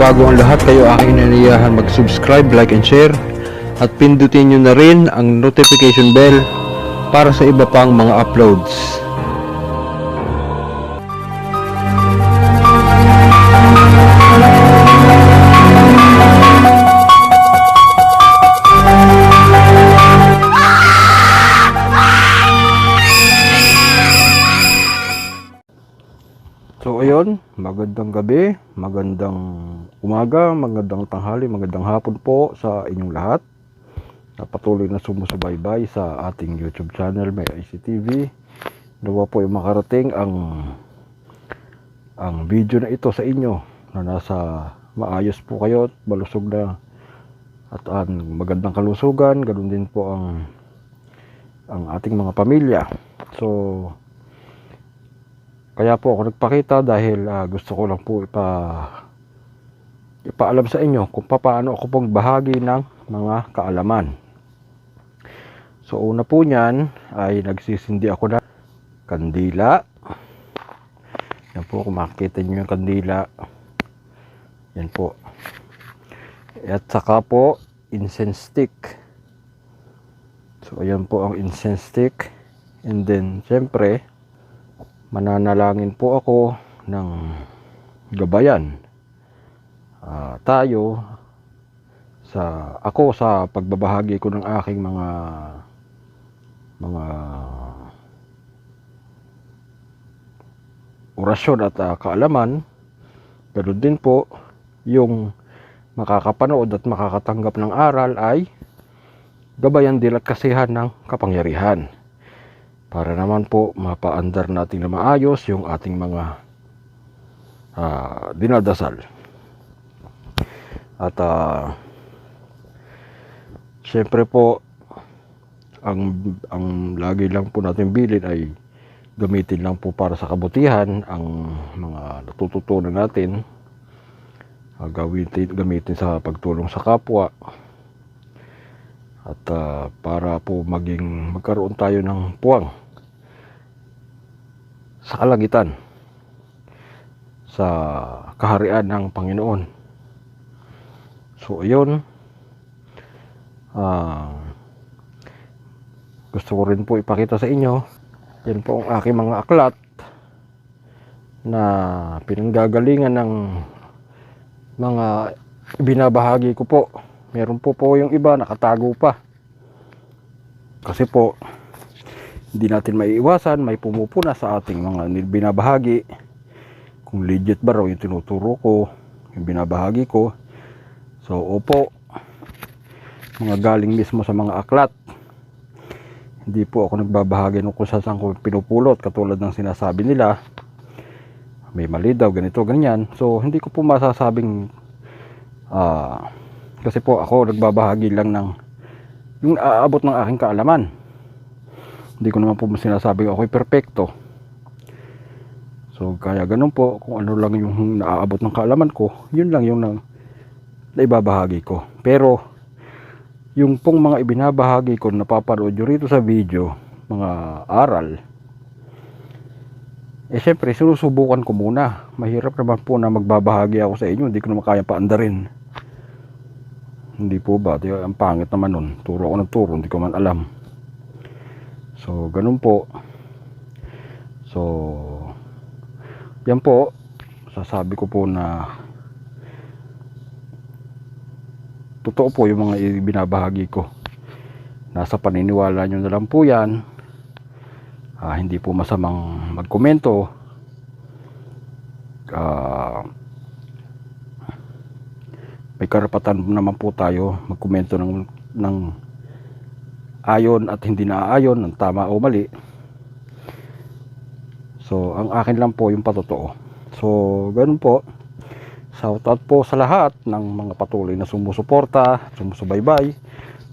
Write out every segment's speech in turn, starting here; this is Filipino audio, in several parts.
bago ang lahat, kayo aking inaniyahan mag-subscribe, like, and share. At pindutin nyo na rin ang notification bell para sa iba pang mga uploads. Magandang gabi, magandang umaga, magandang tanghali, magandang hapon po sa inyong lahat. Na patuloy na sumusubaybay sa ating YouTube channel, may ICTV. Nawa po yung makarating ang ang video na ito sa inyo na nasa maayos po kayo at malusog na at ang magandang kalusugan, ganoon din po ang ang ating mga pamilya. So kaya po ako nagpakita dahil ah, gusto ko lang po ipa ipaalam sa inyo kung paano ako pong bahagi ng mga kaalaman. So una po niyan ay nagsisindi ako ng kandila. Yan po kung makikita niyo yung kandila. Yan po. At saka po incense stick. So ayan po ang incense stick. And then syempre mananalangin po ako ng gabayan. Ah, tayo sa ako sa pagbabahagi ko ng aking mga mga orasyon at ah, kaalaman. Ganoon din po yung makakapanood at makakatanggap ng aral ay gabayan din at kasihan ng kapangyarihan para naman po mapaandar natin na maayos yung ating mga ah, dinadasal. At ah, syempre po ang ang lagi lang po natin bilin ay gamitin lang po para sa kabutihan ang mga natututunan natin ah, gamitin, gamitin sa pagtulong sa kapwa at ah, para po maging magkaroon tayo ng puwang sa kalangitan sa kaharian ng Panginoon. So ayun ah, gusto ko rin po ipakita sa inyo yan po ang aking mga aklat na pinanggagalingan ng mga binabahagi ko po meron po po yung iba nakatago pa. Kasi po hindi natin maiiwasan may pumupuna sa ating mga binabahagi. Kung legit ba raw yung tinuturo ko yung binabahagi ko. So opo mga galing mismo sa mga aklat. Hindi po ako nagbabahagi ng kung saan ko pinupulot katulad ng sinasabi nila. May mali daw ganito ganyan. So hindi ko po masasabing ah kasi po ako nagbabahagi lang ng yung aabot ng aking kaalaman. Hindi ko naman po sinasabing ako'y perfecto so kaya ganun po kung ano lang yung naaabot ng kaalaman ko yun lang yung na, naibabahagi ko. Pero yung pong mga ibinabahagi ko napapanood nyo rito sa video mga aral eh syempre sinusubukan ko muna. Mahirap naman po na magbabahagi ako sa inyo hindi ko naman kaya paandarin hindi po ba? Di, ang pangit naman nun. Turo ako ng turo hindi ko man alam. So ganun po. So yan po. Sasabi ko po na totoo po yung mga binabahagi ko. Nasa paniniwala nyo na lang po yan. Ah, hindi po masamang magkomento. Ah, may karapatan naman po tayo magkomento ng, ng ayon at hindi naaayon ng tama o mali. So ang akin lang po yung patotoo. So ganun po. Shoutout po sa lahat ng mga patuloy na sumusuporta sumusubaybay.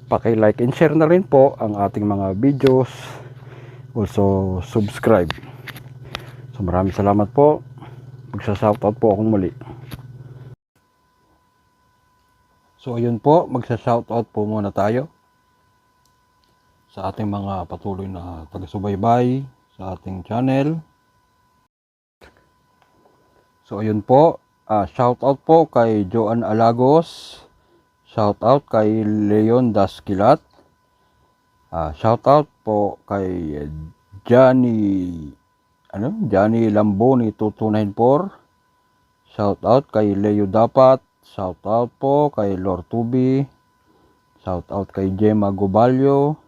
Paki-like and share na rin po ang ating mga videos. Also subscribe. So maraming salamat po. Magsa-shoutout po akong muli so ayun po magsa-shoutout po muna tayo sa ating mga patuloy na taga-subaybay sa ating channel so ayun po Ah, shout out po kay Joan Alagos. Shout out kay Leon Daskilat. Ah, shout out po kay Johnny ano? Johnny Lamboni 2294. Shout out kay Leo Dapat. Shout out po kay Lord Tubi. Shout out kay Gemma Gobalyo.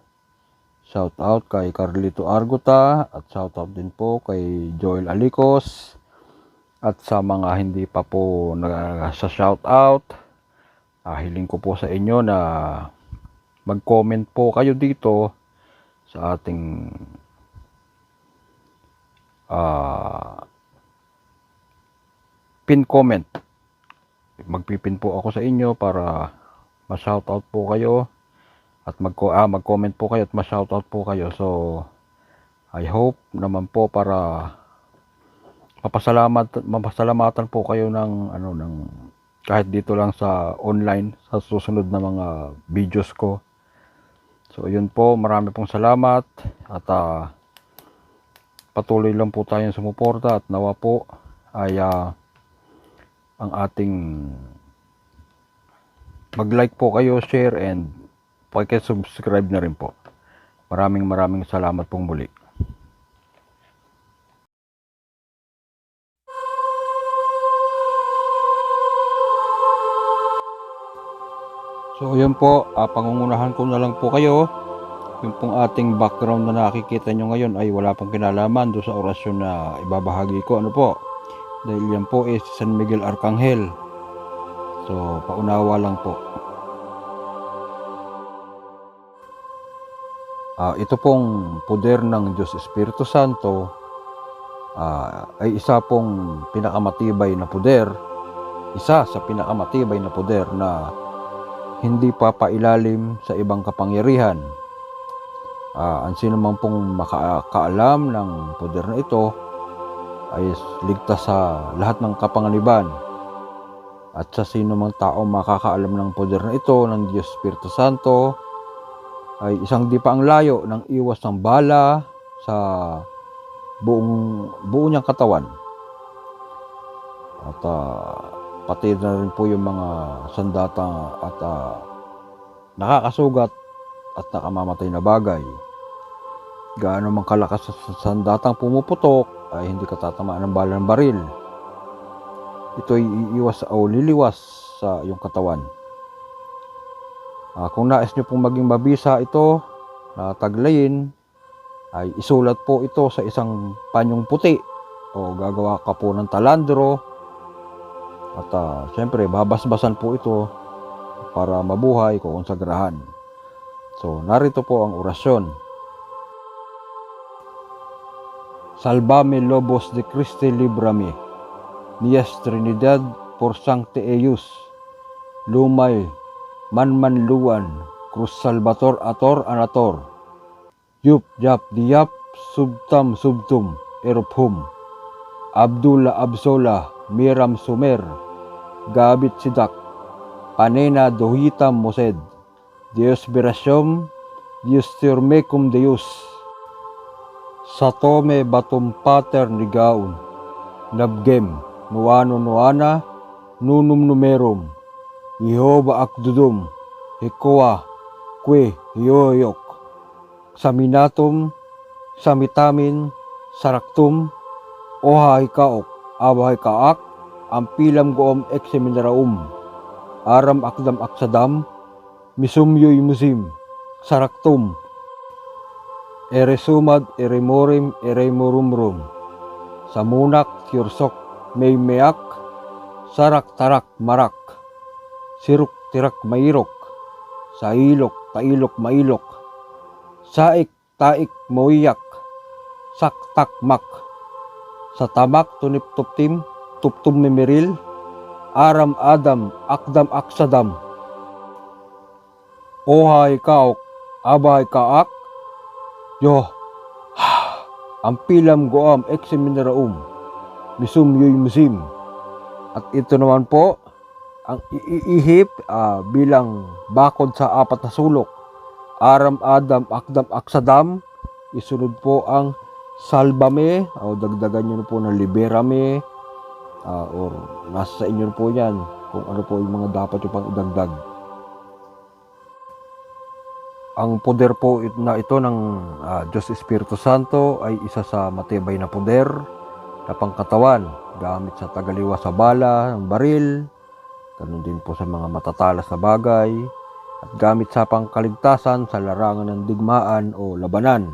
Shout out kay Carlito Arguta at shout out din po kay Joel Alicos. At sa mga hindi pa po na sa shout out, ah, hiling ko po sa inyo na mag-comment po kayo dito sa ating ah pin comment. Magpipin po ako sa inyo para ma-shoutout po kayo at mag ah, mag-comment po kayo at ma-shoutout po kayo. So I hope naman po para mapasalamat mapasalamatan po kayo ng ano ng kahit dito lang sa online sa susunod na mga videos ko. So yun po, marami pong salamat at ah, patuloy lang po tayong sumuporta at nawa po ay ah, ang ating mag-like po kayo, share and paki-subscribe na rin po. Maraming maraming salamat pong muli. So yun po, ah, pangungunahan ko na lang po kayo. Yung pong ating background na nakikita nyo ngayon ay wala pong kinalaman do sa orasyon na ibabahagi ko. Ano po? Dahil yan po is San Miguel Arcangel. So, paunawa lang po. Ah, ito pong poder ng Diyos Espiritu Santo ah, ay isa pong pinakamatibay na poder. Isa sa pinakamatibay na poder na hindi papailalim sa ibang kapangyarihan. Ah, ang sino man pong makakaalam ng poder na ito ay ligtas sa lahat ng kapanganiban. At sa sino mang tao makakaalam ng poder na ito ng Diyos Espiritu Santo ay isang di pa ang layo ng iwas ng bala sa buong buo niyang katawan. At ah, pati na rin po yung mga sandata at ah, nakakasugat at nakamamatay na bagay. Gaano man kalakas sa sandatang pumuputok ay hindi katatamaan ng bala ng baril. Ito ay iiwas o liliwas sa iyong katawan. Ah, kung nais nyo pong maging mabisa ito na taglayin, ay isulat po ito sa isang panyong puti o gagawa ka po ng talandro at ah, syempre babasbasan po ito para mabuhay kung konsagrahan. So narito po ang orasyon. Salvame lobos de Christi librame, nias Trinidad por sancte eius, lumay manman luan, cruz salvator ator anator, yup jap diap subtam subtum erophum, Abdullah Absola Miram Sumer, Gabit Sidak, Panena Dohitam Mosed, Dios Berasyom, Dios Tirmecum Deus, Satome Batum Pater Nigaun, Nabgem, Nuano Nuana, Nunum Numerum, Jehova Akdudum, Hikoa, Kwe, Yoyok, Saminatum, Samitamin, Saraktum, Ohay Kaok, Abahay Kaak, Ampilam Goom Ekseminaraum, Aram Akdam Aksadam, Misumyoy Musim, Saraktum, Eresumad Eremorim Eremorumrum, Samunak Tyorsok Maymeak, Sarak Tarak Marak, Siruk Tirak Mairok, Sailok Tailok Mailok, Saik Taik Moiyak, Saktak Mak, sa tamak tunip tuptim, tuptum memeril, aram adam, akdam aksadam. Ohay kaok, abay kaak, yo, ampilam goam ekseminaraum, misum yoy musim. At ito naman po, ang iihip ah, bilang bakod sa apat na sulok. Aram adam, akdam aksadam, isunod po ang salbame o dagdagan nyo po ng liberame ah, or nasa sa inyo po yan kung ano po yung mga dapat yung pang idagdag. Ang poder po na ito ng ah, Diyos Espiritu Santo ay isa sa matibay na poder na pangkatawan. Gamit sa tagaliwa sa bala, ng baril, ganun din po sa mga matatalas na bagay, at gamit sa pangkaligtasan sa larangan ng digmaan o labanan.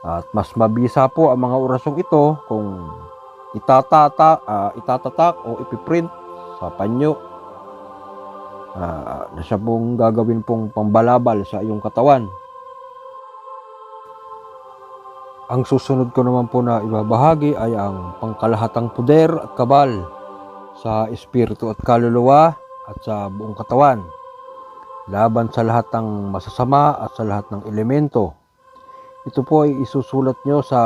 At mas mabisa po ang mga orasong ito kung itatata, ah, itatatak o ipiprint sa panyo ah, na siya pong gagawin pong pambalabal sa iyong katawan. Ang susunod ko naman po na ibabahagi ay ang pangkalahatang puder at kabal sa espiritu at kaluluwa at sa buong katawan. Laban sa lahat ng masasama at sa lahat ng elemento. Ito po ay isusulat nyo sa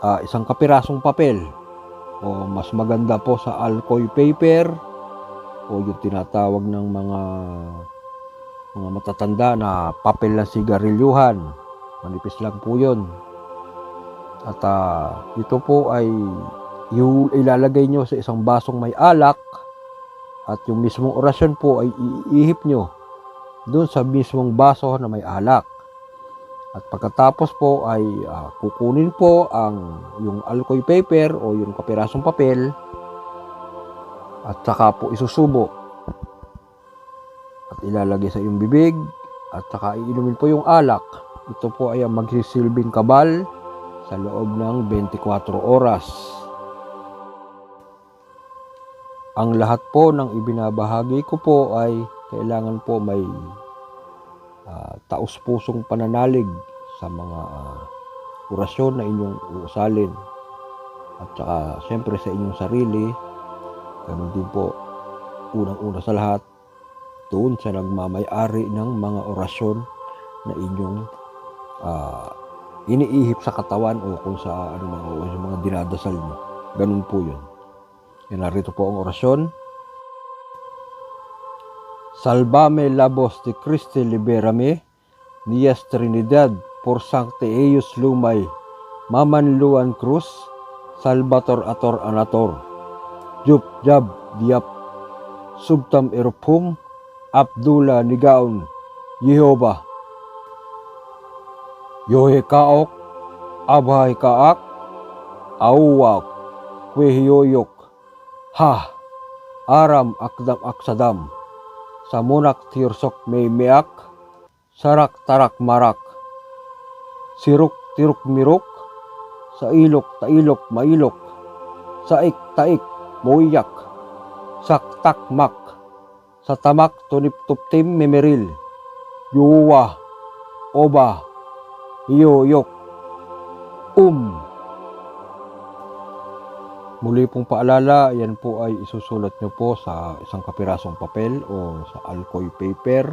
ah, isang kapirasong papel o mas maganda po sa alcoy paper o yung tinatawag ng mga mga matatanda na papel ng sigarilyuhan. Manipis lang po yun. At ah, ito po ay yung ilalagay nyo sa isang basong may alak at yung mismong orasyon po ay iihip nyo doon sa mismong baso na may alak. At pagkatapos po ay ah, kukunin po ang yung alcoy paper o yung kapirasong papel at saka po isusubo at ilalagay sa iyong bibig at saka iinumin po yung alak. Ito po ay ang magsisilbing kabal sa loob ng 24 oras. Ang lahat po ng ibinabahagi ko po ay kailangan po may ah, taus-pusong pananalig sa mga ah, orasyon na inyong uusalin. At saka siyempre sa inyong sarili, ganun din po, unang-una sa lahat, doon sa nagmamayari ng mga orasyon na inyong ah, iniihip sa katawan o kung sa ano mga, o sa mga dinadasal nyo. Ganun po yun. Yan narito po ang orasyon. Salvame labos de Christi liberame, nias Trinidad por sancte eius lumay, mamanluan cruz, salvator ator anator, jup jab diap, subtam erupum, Abdullah nigaon, Yehova, Yohe kaok, abhay kaak, awak, kwehiyoyok, ha, aram akdam aksadam, samunak tirsok may meak, sarak tarak marak, siruk tiruk miruk, sa ilok tailok mailok, saik taik moiyak, saktak mak, sa tamak tunip tuptim memeril, yuwa, oba, yoyok, um. Muli pong paalala, yan po ay isusulat nyo po sa isang kapirasong papel o sa alcoy paper.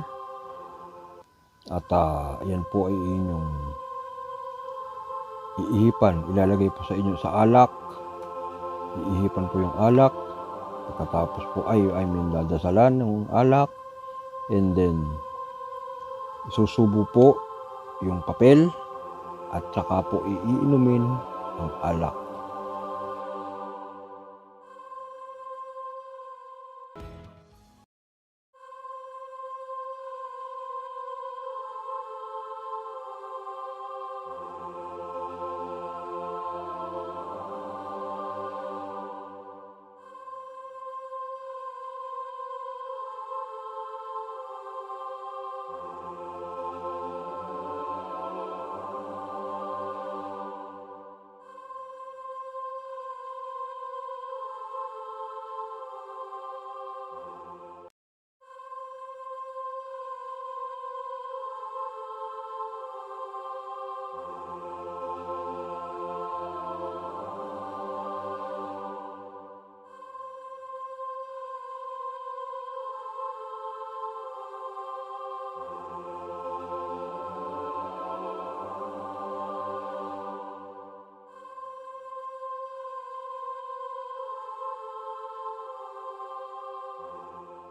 At ah, yan po ay inyong iihipan. Ilalagay po sa inyo sa alak. Iihipan po yung alak. Pagkatapos po ay, I mean, dadasalan ng alak. And then, isusubo po yung papel at saka po iinumin ang alak.